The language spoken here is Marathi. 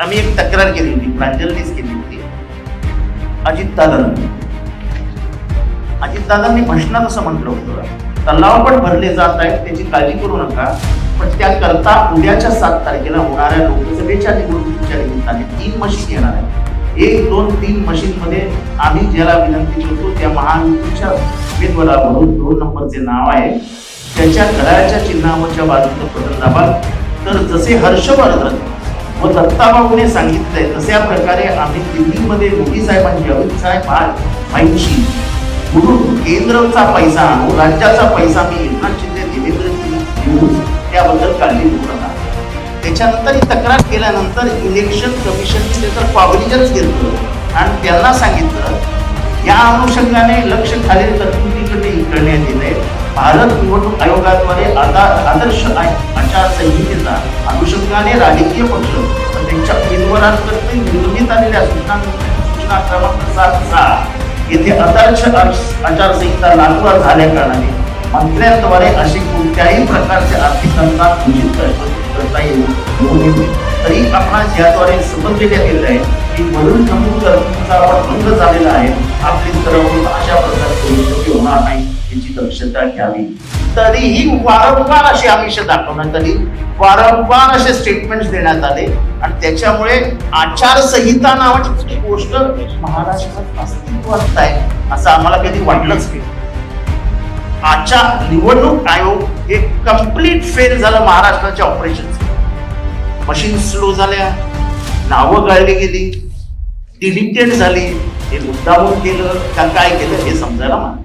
आम्ही एक तक्रार केली होती प्रांजलनीच केली होती. अजितदादांनी. अजितदादांनी भाषणात असं म्हटलं होतं तलाव पण भरले जात आहेत त्याची काळजी करू नका पण त्याकरता उद्याच्या सात तारखेला होणाऱ्या लोकसभेच्या निवडणुकीच्या निमित्ताने तीन मशीन येणार आहेत. एक दोन तीन मशीनमध्ये आम्ही ज्याला विनंती करतो त्या महायुतीच्या उमेदवारावरून दोन नंबरचे नाव आहे. त्याच्या घड्याळ्याच्या चिन्हावरच्या बाजूचं बटन दाबा. तर जसे हर्षवर्धन व दत्ताबाबूने सांगितलंय तशा प्रकारे आम्ही दिल्लीमध्ये मोदी साहेबांची अमित साहेब भाईंची म्हणून केंद्रचा पैसा आणू राज्याचा पैसा मी एकनाथ शिंदे देवेंद्र घेऊन त्याबद्दल काढली घेऊ त्याच्यानंतर ही तक्रार केल्यानंतर इलेक्शन कमिशनने त्याचं पावलीजच घेतलं. आणि त्यांना सांगितलं या अनुषंगाने लक्ष खालील तरतुदीकडे करण्यात येत आहे भारत निवडणूक आयोगाद्वारे आता आदर्श आ- आचारसंहितेचा अनुषंगाने राजकीय पक्ष त्यांच्या उमेदवारांकडे निर्मित आलेल्या सूचना सूचना क्रमांक सात सहा येथे आदर्श आचारसंहिता लागू झाल्या कारणाने मंत्र्यांद्वारे असे कोणत्याही प्रकारचे आर्थिक अनुदान घोषित करता येऊ तरी आपणास याद्वारे समज देण्यात आहे की वरून नमूद करण्याचा आपण भंग झालेला आहे. आपली स्तरावरून अशा प्रकारचे योग्य होणार नाही याची दक्षता घ्यावी. तरीही वारंवार अशी आमिष दाखवण्यात आली. वारंवार असे स्टेटमेंट देण्यात आले. आणि त्याच्यामुळे आचारसंहिता नावाची गोष्ट महाराष्ट्रात अस्तित्वात आहे असं आम्हाला कधी वाटलंच नाही. आचार निवडणूक आयोग हे कंप्लीट फेल झालं महाराष्ट्राच्या ऑपरेशन मशीन स्लो झाल्या नावं गाळली गेली डिलिटेड झाली हे मुद्दामून केलं का काय केलं हे समजायला मला